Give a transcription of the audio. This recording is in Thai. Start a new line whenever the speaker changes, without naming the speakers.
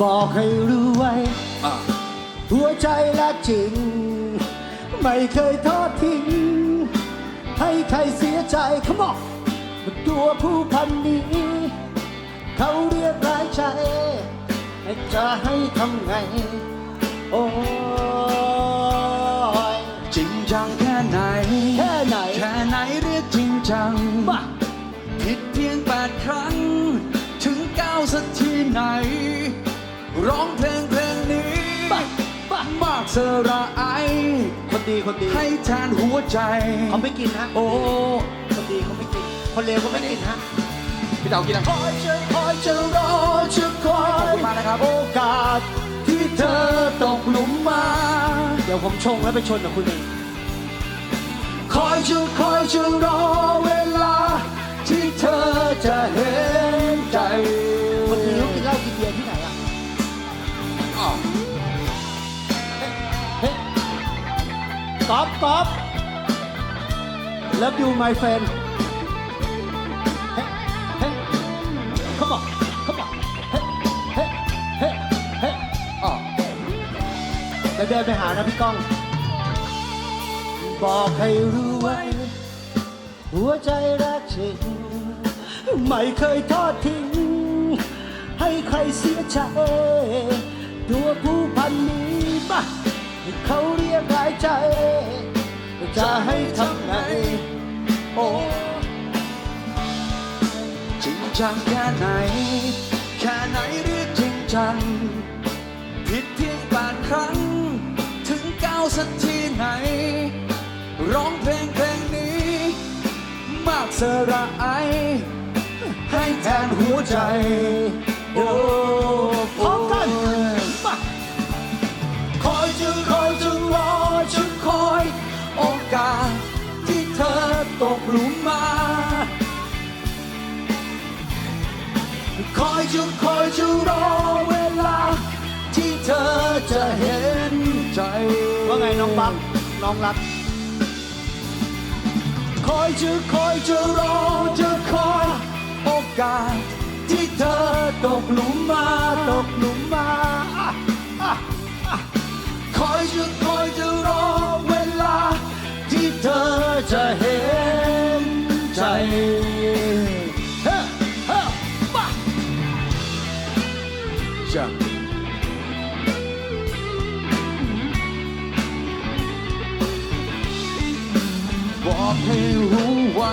บอกให้รู้ไว้
อะ
หัวใจรักจริง ไม่เคยทอดทิ้ง ให้ใครเสียใจขมอกตัวผู้พันนี้ เขาเรียกร้ายใจจะให้ทำไง โอ้ย
จริงจังแค่ไหน
แค่ไหน
แค่ไหนเรียกจริงจัง
มา
ผิดเพียงแปดครั้ง ถึงเก้าสักทีไหน ร้องเพลงเพลงนี้
มามา
มากเสระไอ
คนดีคนดี
ให้แทนหัวใจ
เขาไม่กินฮะ
โอ้
คนดีเขาไม่กิน คนเลวเขาไม่กินฮะ
พี่เต๋ากินอะไร
คอยจะคอยจะรอจะคอ
ขอบ
ย
คุณมากนะครับ
โอกาสที่เธอตกหลุมมา เดี๋ยวผมชงแล้วไปชนกับคุณเองคอยจะคอยจะรอ ก๊อฟก๊อฟ Love you my friend เฮ้เฮ้ย come on come on เฮ้เฮ้เฮ้เฮ้
อ้าว
แล้วเดินไปหานะพี่ก้อง บอกให้รู้ไว้ หัวใจรักจริงไม่เคยทอดทิ้ง ให้ใครเสียใจตัวผู้พันนี้บ้าเขาเรียกหายใจ จัง
แค่ไหน แค่ไหนเรียกจริงจัง ผิดเพียงแปดครั้ง ถึงเก้าสักทีไหน ร้องเพลงเพลงนี้ มากเสระไอ ให้แทนหัวใจ
โอ้พร้อมกัน
คอยจะคอยจะรอจะคอย โอกาสที่เธอตกหลุม
จะคอยจะรอเวลา ที่เธอจะเห็น
ใจ
ว่าไงน้องปั๊บน้องรัก คอยจะคอยจะรอจะคอย
โอกาส
ที่เธอตกหลุมมาตกหลุมมาอะอะอะคอยจะคอยจะรอเวลา ที่เธอจะเห็นใจ
จะบอกให้รู้ไว้